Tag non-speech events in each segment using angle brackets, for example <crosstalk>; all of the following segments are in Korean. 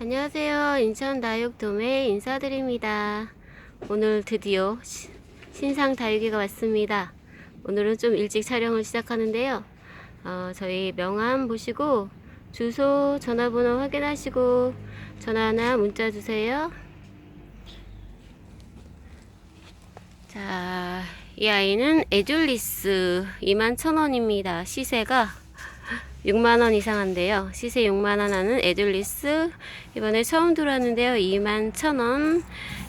안녕하세요. 인천 다육돔에 인사드립니다. 오늘 드디어 시- 신상 다육이가 왔습니다. 오늘은 좀 일찍 촬영을 시작하는데요. 어, 저희 명함 보시고 주소, 전화번호 확인하시고 전화나 문자 주세요. 자, 이 아이는 에줄리스 21,000원입니다. 시세가 6만원 이상 한데요. 시세 6만원 하는 에줄리스. 이번에 처음 들어왔는데요. 21,000원.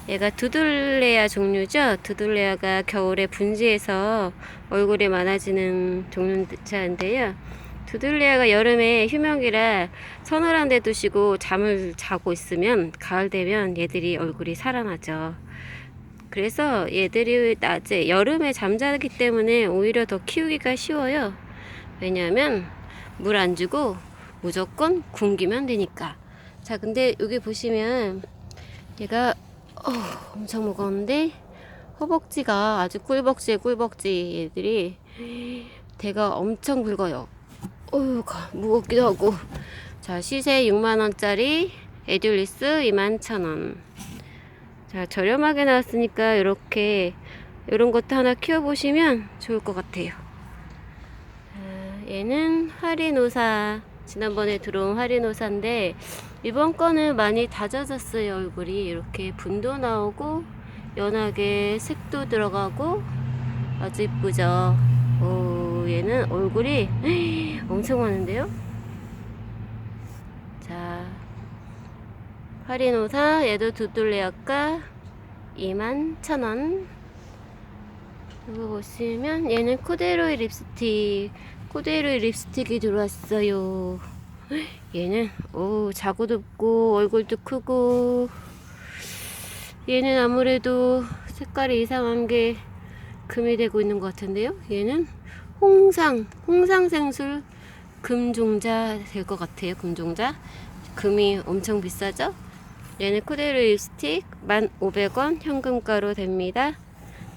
얘가 두들레아 종류죠. 두들레아가 겨울에 분지해서 얼굴이 많아지는 종류인데요. 두들레아가 여름에 휴명이라 서늘한 데 두시고 잠을 자고 있으면 가을 되면 얘들이 얼굴이 살아나죠. 그래서 얘들이 낮에 여름에 잠자기 때문에 오히려 더 키우기가 쉬워요. 왜냐하면 물 안 주고 무조건 굶기면 되니까. 자, 근데 여기 보시면 얘가 어, 엄청 무거운데 허벅지가 아주 꿀벅지에 꿀벅지 얘들이 대가 엄청 굵어요. 어휴, 가- 무겁기도 하고. 자, 시세 6만원짜리 에듀리스 21,000원. 자, 저렴하게 나왔으니까 이렇게 이런 것도 하나 키워보시면 좋을 것 같아요. 아, 얘는 하리노사. 지난번에 들어온 하리노사인데 이번 거는 많이 다져졌어요 얼굴이 이렇게 분도 나오고 연하게 색도 들어가고 아주 이쁘죠. 오, 얘는 얼굴이 <gasps> 엄청 많은데요. 자, 하리노사 얘도 두둘레 아까 21,000원 이거 보시면 얘는 코데로이 립스틱 코데로이 립스틱이 들어왔어요. 얘는 오 자구도 없고 얼굴도 크고. 얘는 아무래도 색깔이 이상한 게 금이 되고 있는 것 같은데요. 얘는 홍상 홍상 생술 금종자 될 것 같아요 금종자. 금이 엄청 비싸죠? 얘는 코데로 립스틱 1,500원 현금가로 됩니다.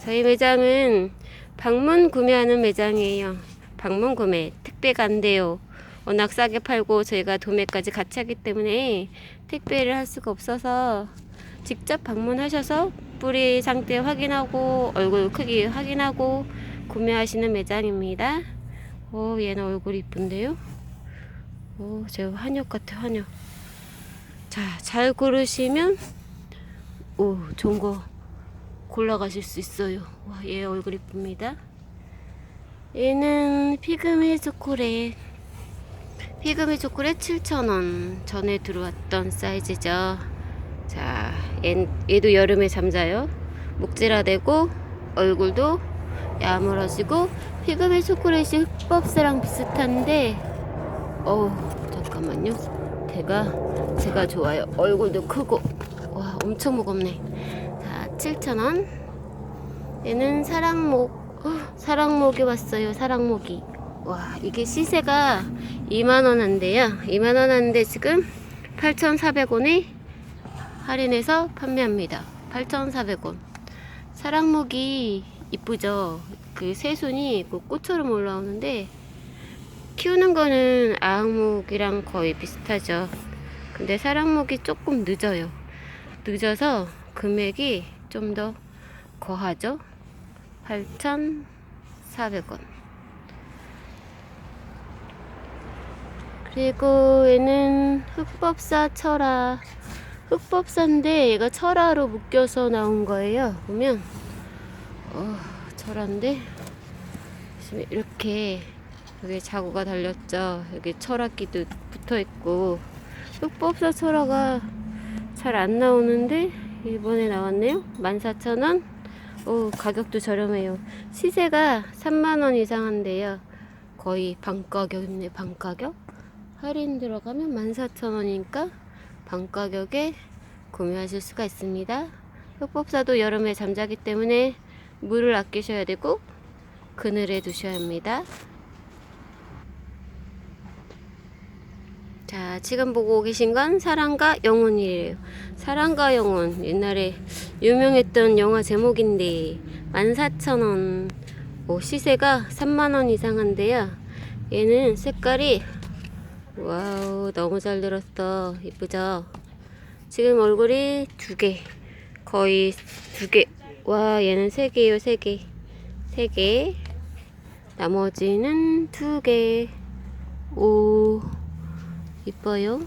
저희 매장은 방문 구매하는 매장이에요. 방문 구매 택배가 안 돼요. 워낙 싸게 팔고 저희가 도매까지 같이 하기 때문에 택배를 할 수가 없어서 직접 방문하셔서 뿌리 상태 확인하고 얼굴 크기 확인하고 구매하시는 매장입니다. 오 얘는 얼굴 이쁜데요? 오 제가 한약 같아 한약. 자, 잘 고르시면 오, 좋은 거 골라가실 수 있어요. 와, 얘 얼굴 이쁩니다. 얘는 피그미 초콜릿. 피그미 초콜릿 7,000원. 전에 들어왔던 사이즈죠. 자, 얘, 얘도 여름에 잠자요. 목질화되고 얼굴도 야물어지고 피그미 초콜릿이 흑법새랑 비슷한데 어우, 잠깐만요. 대가 제가 좋아요. 얼굴도 크고 와 엄청 무겁네. 자 7,000원. 얘는 사랑목 헉, 사랑목이 왔어요. 사랑목이. 와 이게 시세가 2만원 한대요. 2만원 하는데 지금 8,400원에 할인해서 판매합니다. 8,400원. 사랑목이 이쁘죠? 그 새순이 그 꽃처럼 올라오는데 키우는 거는 아흥목이랑 거의 비슷하죠. 근데 사랑목이 조금 늦어요. 늦어서 금액이 좀 더 거하죠. 8,400원. 그리고 얘는 흑법사 철화. 흑법사인데 얘가 철화로 묶여서 나온 거예요. 보면 어, 철화인데 이렇게 여기 자구가 달렸죠. 여기 철학기도 붙어 있고 흑법사 철화가 잘 안 나오는데 이번에 나왔네요. 14,000원. 오, 가격도 저렴해요. 시세가 3만원 이상 한데요. 거의 반가격이네, 반가격. 할인 들어가면 14,000원이니까 반가격에 구매하실 수가 있습니다. 흑법사도 여름에 잠자기 때문에 물을 아끼셔야 되고 그늘에 두셔야 합니다. 자, 지금 보고 계신 건 사랑과 영혼이에요. 사랑과 영혼. 옛날에 유명했던 영화 제목인데, 14,000원. 오, 시세가 3만원 이상 한데요. 얘는 색깔이, 와우, 너무 잘 들었어. 이쁘죠? 지금 얼굴이 두 개. 거의 두 개. 와, 얘는 세 개요, 세 개. 세 개. 나머지는 두 개. 오, 이뻐요.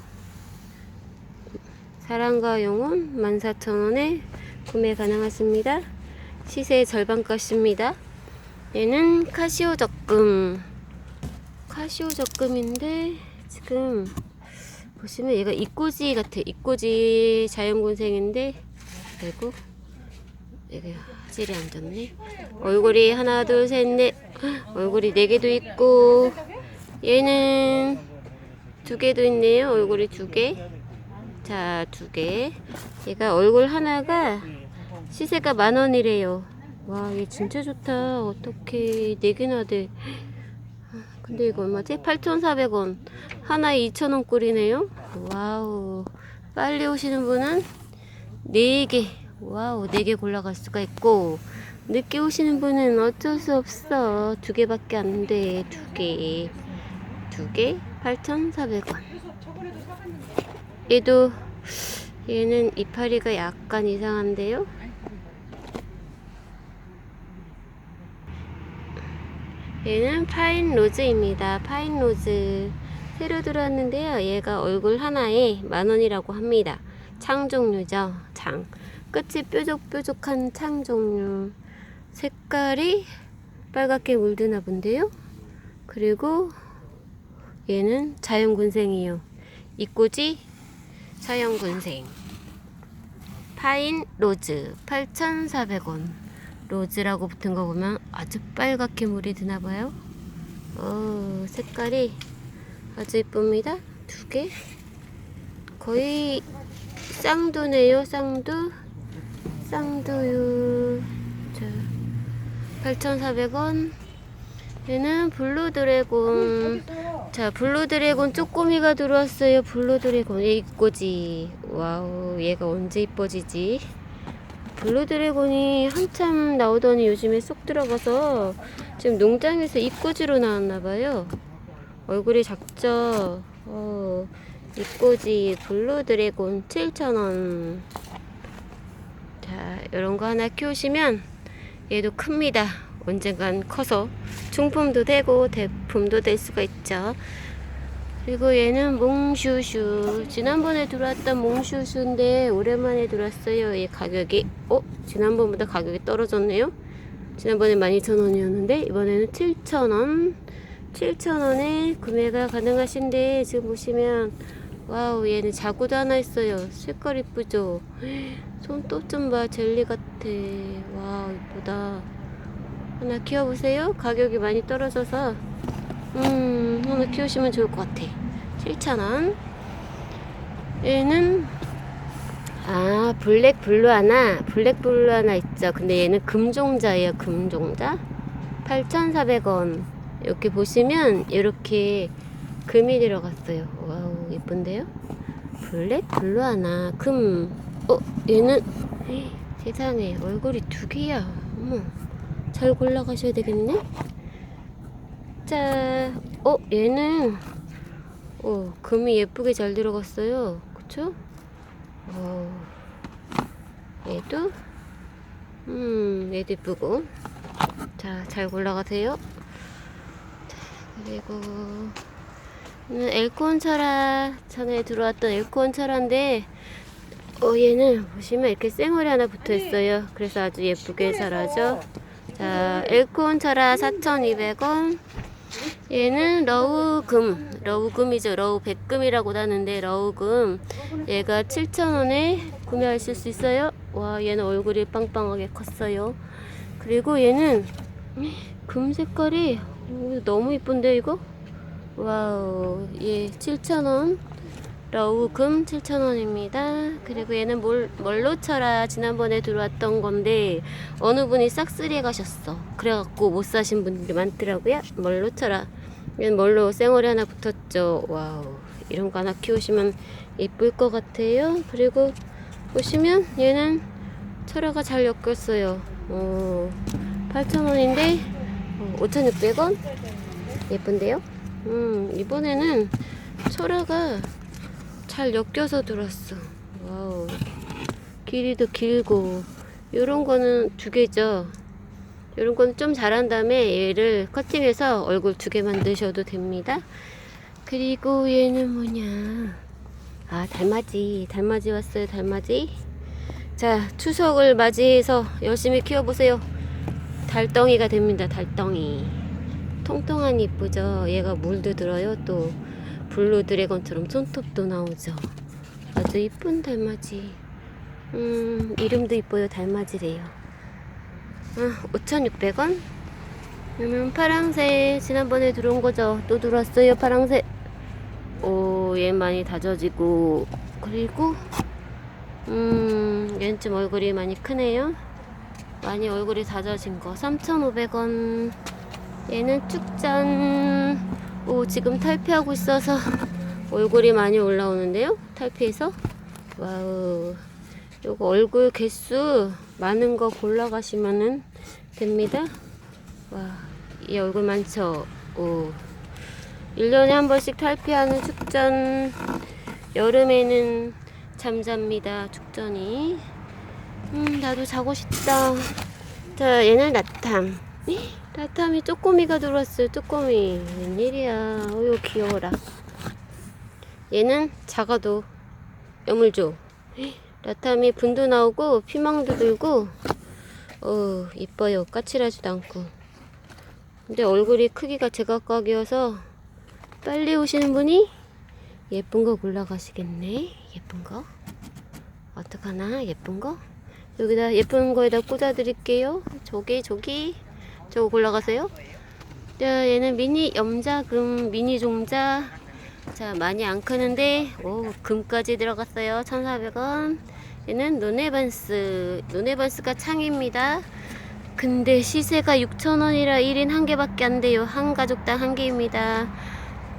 사랑과 영혼 14,000원에 구매 가능하십니다. 시세 절반값입니다. 얘는 카시오 적금. 카시오 적금인데 지금 보시면 얘가 이꼬지 같아. 이꼬지 자연군생인데 그리고 이게 화질이 안 좋네. 얼굴이 하나 둘 셋 넷 얼굴이 네 개도 있고 얘는 두 개도 있네요. 얼굴이 두 개. 자, 두 개. 얘가 얼굴 하나가 시세가 만 원이래요. 와, 얘 진짜 좋다. 어떻게 네 개나 돼. 근데 이거 얼마지? 8,400원. 하나에 2,000원 꼴이네요. 와우. 빨리 오시는 분은 4개. 와우, 4개 골라갈 수가 있고. 늦게 오시는 분은 어쩔 수 없어. 두 개밖에 안 돼. 두 개. 두 개, 8,400원. 얘도, 얘는 이파리가 약간 이상한데요? 얘는 파인 로즈입니다. 파인 로즈. 새로 들어왔는데요. 얘가 얼굴 하나에 만 원이라고 합니다. 창 종류죠. 창. 끝이 뾰족뾰족한 창 종류. 색깔이 빨갛게 물드나 본데요. 그리고 얘는 자연군생이에요. 이꼬지 자연군생. 파인 로즈 8,400원. 로즈라고 붙은 거 보면 아주 빨갛게 물이 드나 봐요. 어, 색깔이 아주 이쁩니다. 두 개. 거의 쌍두네요, 쌍두. 쌍두유. 자, 8,400원. 얘는 블루 드래곤. 자, 블루 드래곤 쪼꼬미가 들어왔어요. 블루 드래곤. 얘 이꼬지. 와우, 얘가 언제 이뻐지지? 블루 드래곤이 한참 나오더니 요즘에 쏙 들어가서 지금 농장에서 이꼬지로 나왔나봐요. 얼굴이 작죠? 어, 이꼬지 블루 드래곤 7,000원. 자, 이런 거 하나 키우시면 얘도 큽니다. 언젠간 커서 중품도 되고 대품도 될 수가 있죠. 그리고 얘는 몽슈슈. 지난번에 들어왔던 몽슈슈인데 오랜만에 들어왔어요. 얘 가격이 어? 지난번보다 가격이 떨어졌네요. 지난번에 12,000원이었는데 이번에는 7,000원. 7,000원에 구매가 가능하신데 지금 보시면 와우 얘는 자구도 하나 있어요. 색깔 이쁘죠? 손톱 좀 봐. 젤리 같아. 와우 이쁘다. 하나 키워보세요. 가격이 많이 떨어져서 음 하나 키우시면 좋을 것 같아. 7,000원. 얘는 아 블랙 블루 하나 블랙 블루 하나 있죠. 근데 얘는 금종자예요. 금종자. 8,400원. 이렇게 보시면 이렇게 금이 들어갔어요. 와우 예쁜데요? 블랙 블루 하나 금. 어 얘는 세상에 얼굴이 두 개야. 어머 잘 골라가셔야 되겠네. 자, 어 얘는 어 금이 예쁘게 잘 들어갔어요. 그쵸? 어 얘도 음 얘도 예쁘고 자 잘 골라가세요. 자, 그리고 얘는 엘콘 철화 전에 들어왔던 엘콘 철화인데 어 얘는 보시면 이렇게 쌩얼이 하나 붙어 있어요. 그래서 아주 예쁘게 자라죠. 자 엘콘 철화 4,200원. 얘는 러우금, 러우금이죠. 러우 백금이라고도 하는데 러우금. 얘가 7,000원에 구매하실 수 있어요. 와, 얘는 얼굴이 빵빵하게 컸어요. 그리고 얘는 금 색깔이 오, 너무 이쁜데 이거? 와우, 얘 7,000원. 러우금 7,000원입니다. 그리고 얘는 몰, 멀로철아 지난번에 들어왔던 건데 어느 분이 싹쓸이해 가셨어. 그래갖고 못 사신 분들이 많더라고요. 멀로철아. 얘는 멀로 쌩얼이 하나 붙었죠. 와우. 이런 거 하나 키우시면 예쁠 것 같아요. 그리고 보시면 얘는 철화가 잘 엮였어요. 어, 8,000원인데 5,600원? 예쁜데요? 음, 이번에는 철화가 잘 엮여서 들었어. 와우. 길이도 길고 요런 거는 두 개죠. 요런 거는 좀 자란 다음에 얘를 커팅해서 얼굴 두 개 만드셔도 됩니다. 그리고 얘는 뭐냐? 아, 달맞이. 달맞이 왔어요, 달맞이. 자, 추석을 맞이해서 열심히 키워보세요. 달덩이가 됩니다, 달덩이. 통통한 이쁘죠? 얘가 물도 들어요, 또. 블루 드래곤처럼 손톱도 나오죠. 아주 이쁜 달맞이. 음, 이름도 이뻐요, 달맞이래요. 아, 5,600원? 그러면 파랑새 지난번에 들어온 거죠. 또 들어왔어요, 파랑새. 오, 얘 많이 다져지고 그리고 음, 얘는 좀 얼굴이 많이 크네요. 많이 얼굴이 다져진 거 3,500원. 얘는 쭉짠. 오, 지금 탈피하고 있어서 <laughs> 얼굴이 많이 올라오는데요. 탈피해서. 와우. 요거 얼굴 개수 많은 거 골라가시면은 됩니다. 와, 이 얼굴 많죠? 오. 1년에 한 번씩 탈피하는 축전. 여름에는 잠잡니다. 축전이. 음, 나도 자고 싶다. 자, 얘는 나탐. 나탐이 쪼꼬미가 들어왔어요. 쪼꼬미. 웬일이야. 어유 귀여워라. 얘는 작아도 여물줘. 라탐이 분도 나오고 피망도 들고 어 이뻐요 까칠하지도 않고 근데 얼굴이 크기가 제각각이어서 빨리 오시는 분이 예쁜 거 골라가시겠네 예쁜 거 어떡하나 예쁜 거 여기다 예쁜 거에다 꽂아 드릴게요 저기 저기 저거 골라가세요. 자 얘는 미니 염자금 미니 종자. 자 많이 안 크는데 오 금까지 들어갔어요. 1400원. 얘는 노네반스. 노네반스가 창입니다. 근데 시세가 6,000원이라 1인 한 개밖에 안 돼요. 한 가족당 한 개입니다.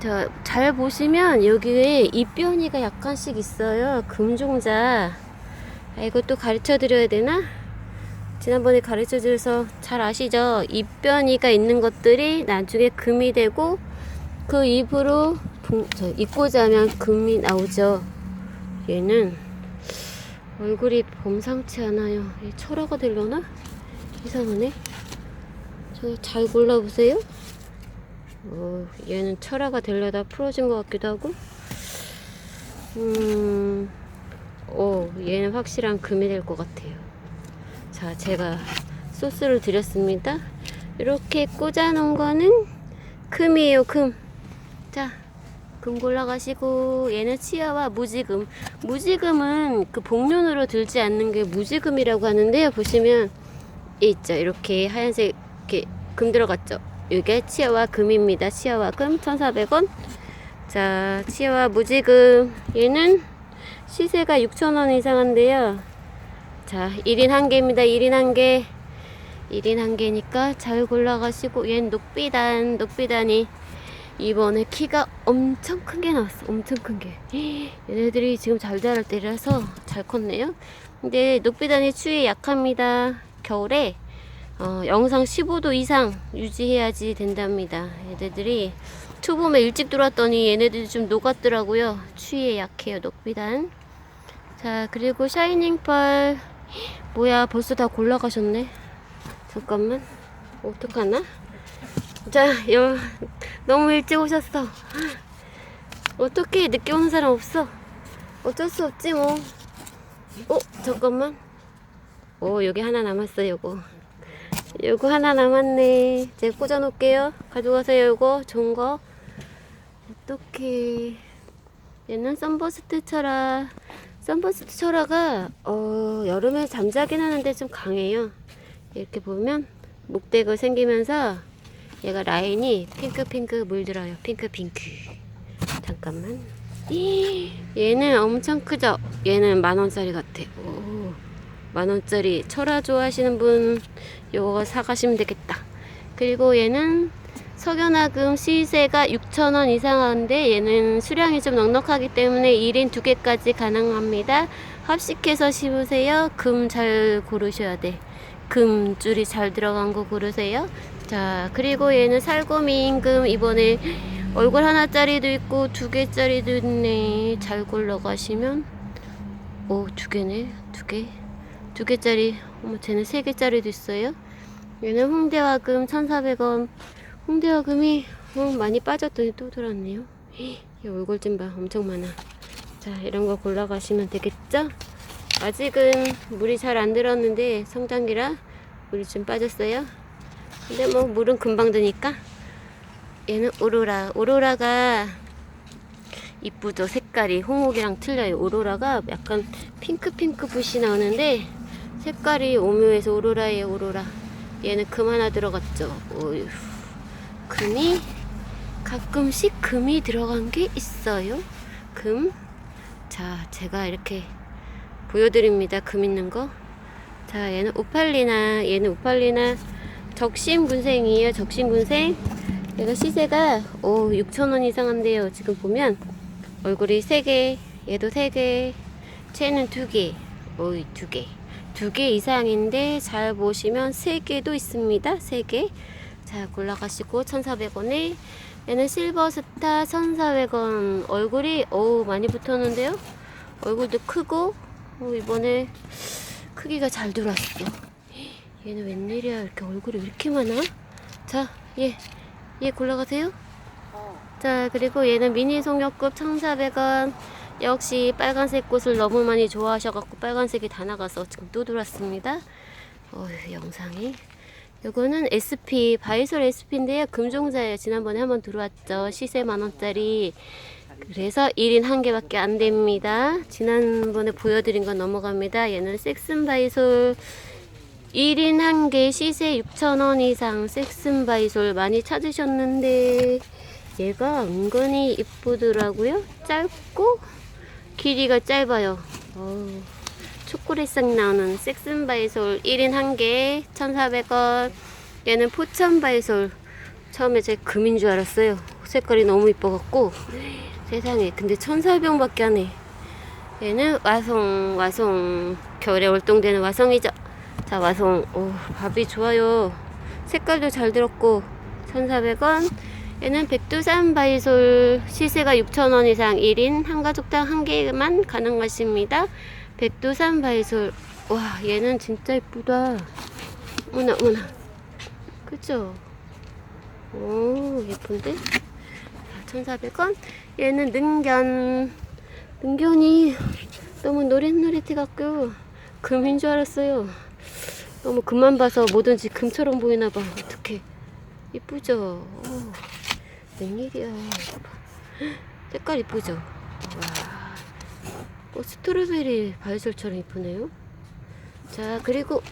자, 잘 보시면 여기에 입변이가 약간씩 있어요. 금종자. 아, 이것도 가르쳐 드려야 되나? 지난번에 가르쳐 드려서 잘 아시죠? 입변이가 있는 것들이 나중에 금이 되고 그 저, 입고자 하면 금이 나오죠. 얘는 얼굴이 범상치 않아요. 얘 철화가 되려나? 이상하네. 저 잘 골라보세요. 어, 얘는 철화가 되려다 풀어진 것 같기도 하고. 음, 어, 얘는 확실한 금이 될 것 같아요. 자, 제가 소스를 드렸습니다. 이렇게 꽂아 놓은 거는 금이에요, 금. 자, 금 골라가시고 얘는 치아와 무지금. 무지금은 그 복륜으로 들지 않는 게 무지금이라고 하는데요. 보시면 이 있죠. 이렇게 하얀색 이렇게 금 들어갔죠. 이게 치아와 금입니다. 치아와 금 1,400원. 자, 치아와 무지금. 얘는 시세가 6,000원 이상한데요. 자, 1인 한 개입니다. 1인 한 개. 1인 한 개니까 잘 골라가시고 얘는 녹비단, 녹비단이 이번에 키가 엄청 큰 게 나왔어. 엄청 큰 게. 얘네들이 지금 잘 자랄 때라서 잘 컸네요. 근데 녹비단이 추위에 약합니다. 겨울에 어, 영상 15도 이상 유지해야지 된답니다. 얘네들이 초봄에 일찍 들어왔더니 얘네들이 좀 녹았더라고요. 추위에 약해요, 녹비단. 자, 그리고 샤이닝펄. 뭐야, 벌써 다 골라가셨네. 잠깐만. 어떡하나? 자, 여, 너무 일찍 오셨어. 어떻게 늦게 오는 사람 없어? 어쩔 수 없지 뭐. 어, 잠깐만. 오, 여기 하나 남았어, 요거. 요거 하나 남았네. 제가 꽂아 놓을게요. 가져가세요, 요거. 좋은 거. 어떡해. 얘는 썬버스트 철화. 썬버스트 철화가, 어, 여름에 잠자긴 하는데 좀 강해요. 이렇게 보면 목대가 생기면서 얘가 라인이 핑크핑크 물들어요. 핑크핑크. 잠깐만. 얘는 엄청 크죠? 얘는 만원짜리 같아. 오, 만원짜리. 철화 좋아하시는 분, 요거 사가시면 되겠다. 그리고 얘는 석연화금 시세가 6,000원 이상한데 얘는 수량이 좀 넉넉하기 때문에 1인 2개까지 가능합니다. 합식해서 심으세요. 금 잘 고르셔야 돼. 금 줄이 잘 들어간 거 고르세요. 자, 그리고 얘는 살구미 임금 이번에 얼굴 하나짜리도 있고 두 개짜리도 있네. 잘 골라가시면 오, 두 개네. 두 개. 두 개짜리. 어머, 쟤는 세 개짜리도 있어요. 얘는 홍대화금 1,400원. 홍대화금이 어, 많이 빠졌더니 또 들었네요. 이 얼굴 좀 봐. 엄청 많아. 자, 이런 거 골라가시면 되겠죠? 아직은 물이 잘 안 들었는데 성장기라 물이 좀 빠졌어요. 근데 뭐 물은 금방 드니까 얘는 오로라. 오로라가 이쁘죠? 색깔이 홍옥이랑 틀려요. 오로라가 약간 핑크핑크 붓이 나오는데 색깔이 오묘해서 오로라예요. 오로라. 얘는 금 하나 들어갔죠. 어휴. 금이 가끔씩 금이 들어간 게 있어요. 금. 자, 제가 이렇게 보여드립니다. 금 있는 거. 자, 얘는 오팔리나. 얘는 오팔리나 적심 군생이에요. 적심 군생. 얘가 시세가 오 6,000원 이상 한대요. 지금 보면 얼굴이 3개, 얘도 3개, 쟤는 2개, 오이 2개. 2개 이상인데 잘 보시면 3개도 있습니다. 3개. 자, 골라가시고 1,400원에 얘는 실버스타 1,400원. 얼굴이 어우 많이 붙었는데요. 얼굴도 크고 어, 이번에 크기가 잘 들어왔어. 얘는 웬일이야? 이렇게 얼굴이 왜 이렇게 많아? 자, 얘, 얘 골라가세요. 자, 그리고 얘는 미니 송역급 1,400원. 역시 빨간색 꽃을 너무 많이 좋아하셔갖고 빨간색이 다 나가서 지금 또 들어왔습니다. 어휴, 영상이. 요거는 SP, 바이솔 SP인데요. 금종자예요. 지난번에 한번 들어왔죠. 시세 만 원짜리. 그래서 1인 한 개밖에 안 됩니다. 지난번에 보여드린 건 넘어갑니다. 얘는 섹슨 바이솔 1인 한 개 시세 6,000원 이상 섹슨 바이솔 많이 찾으셨는데 얘가 은근히 이쁘더라고요. 짧고 길이가 짧아요. 어우, 초콜릿색 나오는 섹슨 바이솔 1인 한개 1,400원. 얘는 포천 바이솔. 처음에 제 금인 줄 알았어요. 색깔이 너무 이뻐갖고 세상에 근데 1,400원밖에 안 해. 얘는 와송 와송 겨울에 월동되는 와송이죠. 자 와송 오 밥이 좋아요. 색깔도 잘 들었고 1,400원. 얘는 백두산 바이솔 시세가 6,000원 이상 1인 한 가족당 한 개만 가능하십니다. 백두산 바이솔 와 얘는 진짜 이쁘다. 어머나 어머나 그죠? 오 예쁜데? 1,400원. 얘는 능견. 능견이 너무 노릇노릇해 갖고 금인 줄 알았어요. 너무 금만 봐서 뭐든지 금처럼 보이나봐. 어떡해. 이쁘죠? 오, 웬일이야. 색깔 이쁘죠? 와. 어, 스트로베리 바이솔처럼 이쁘네요. 자, 그리고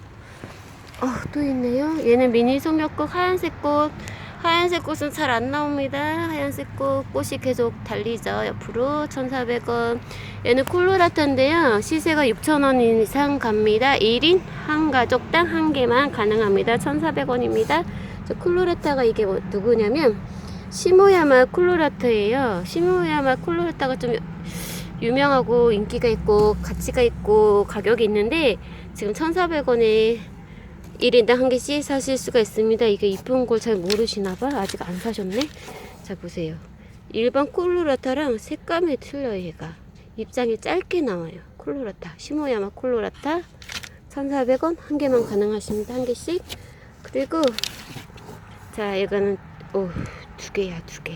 어, 또 있네요. 얘는 미니 소멸꽃 하얀색 꽃. 하얀색 꽃은 잘 안 나옵니다. 하얀색 꽃 꽃이 계속 달리죠. 옆으로 1,400원. 얘는 콜로라타인데요. 시세가 6,000원 이상 갑니다. 1인 한 가족당 한 개만 가능합니다. 1,400원입니다. 저 콜로라타가 이게 뭐, 누구냐면 시모야마 콜로라타예요. 시모야마 콜로라타가 좀 유명하고 인기가 있고 가치가 있고 가격이 있는데 지금 1,400원에 1인당 한 개씩 사실 수가 있습니다. 이게 이쁜 걸 잘 모르시나봐. 아직 안 사셨네. 자, 보세요. 일반 콜로라타랑 색감이 틀려요, 얘가. 입장이 짧게 나와요. 콜로라타. 시모야마 콜로라타. 1,400원 한 개만 가능하십니다. 한 개씩. 그리고 자, 이거는 오, 두 개야, 두 개.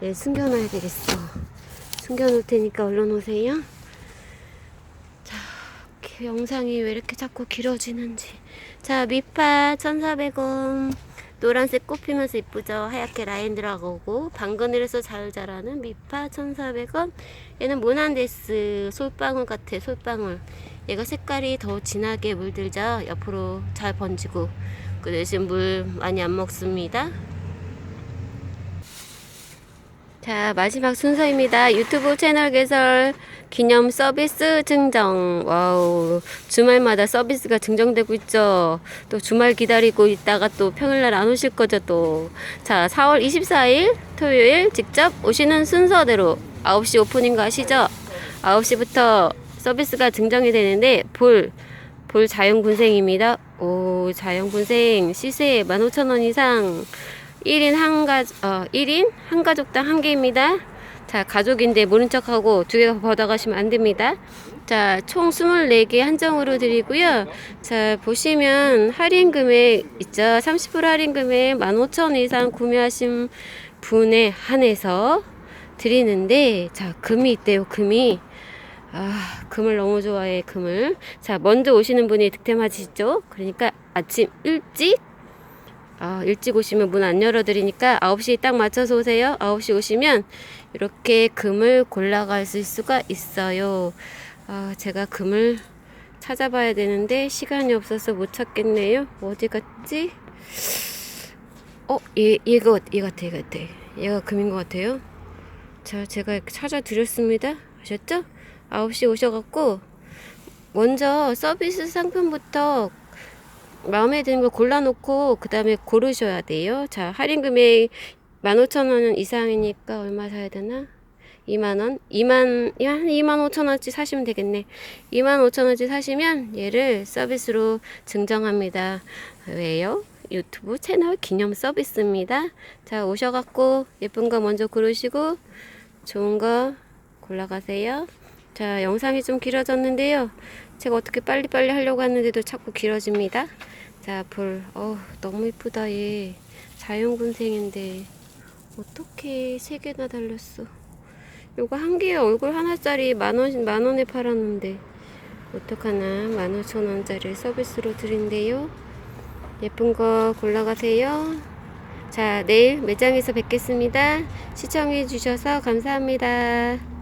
네, 숨겨놔야 되겠어. 숨겨놓을 테니까 얼른 오세요. 자, 이렇게 영상이 왜 이렇게 자꾸 길어지는지. 자, 미파 1,400원. 노란색 꽃 피면서 이쁘죠? 하얗게 라인 들어가고 방그늘에서 잘 자라는 미파 1,400원. 얘는 모난데스 솔방울 같아, 솔방울. 얘가 색깔이 더 진하게 물들죠? 옆으로 잘 번지고. 그 대신 물 많이 안 먹습니다. 자, 마지막 순서입니다. 유튜브 채널 개설 기념 서비스 증정. 와우. 주말마다 서비스가 증정되고 있죠. 또 주말 기다리고 있다가 또 평일날 안 오실 거죠, 또. 자, 4월 24일 토요일 직접 오시는 순서대로 9시 오프닝 거 아시죠? 9시부터 서비스가 증정이 되는데 볼, 볼 자연군생입니다. 오, 자연군생 시세 15,000원 이상 1인 한 가, 어, 1인 한 가족당 한 개입니다. 자, 가족인데 모른 척하고 두 개가 받아가시면 안 됩니다. 자, 총 24개 한정으로 드리고요. 자, 보시면 할인 금액 있죠? 30% 할인 금액 15,000원 이상 구매하신 분에 한해서 드리는데, 자, 금이 있대요, 금이. 아, 금을 너무 좋아해, 금을. 자, 먼저 오시는 분이 득템하시죠? 그러니까 아침 일찍 아, 일찍 오시면 문 안 열어드리니까 9시 딱 맞춰서 오세요. 9시 오시면 이렇게 금을 골라갈 수 수가 있어요. 아, 제가 금을 찾아봐야 되는데 시간이 없어서 못 찾겠네요. 어디 갔지? 어, 얘, 얘가, 얘 같아, 얘 같아. 얘가 금인 것 같아요. 자, 제가 찾아드렸습니다. 아셨죠? 9시 오셔갖고 먼저 서비스 상품부터 마음에 드는 거 골라놓고 그 다음에 고르셔야 돼요. 자, 할인 금액 15,000원 이상이니까 얼마 사야 되나? 2만원? 2만, 한 2만 5천원치 사시면 되겠네. 2만 5천원치 사시면 얘를 서비스로 증정합니다. 왜요? 유튜브 채널 기념 서비스입니다. 자, 오셔갖고 예쁜 거 먼저 고르시고 좋은 거 골라가세요. 자, 영상이 좀 길어졌는데요. 제가 어떻게 빨리빨리 하려고 하는데도 자꾸 길어집니다. 자, 볼. 어 너무 이쁘다, 얘. 자연군생인데. 어떻게 세 개나 달렸어. 요거 한 개에 얼굴 하나짜리 만 원, 만 원에 팔았는데. 어떡하나. 만 오천 원짜리 서비스로 드린대요. 예쁜 거 골라가세요. 자, 내일 매장에서 뵙겠습니다. 시청해주셔서 감사합니다.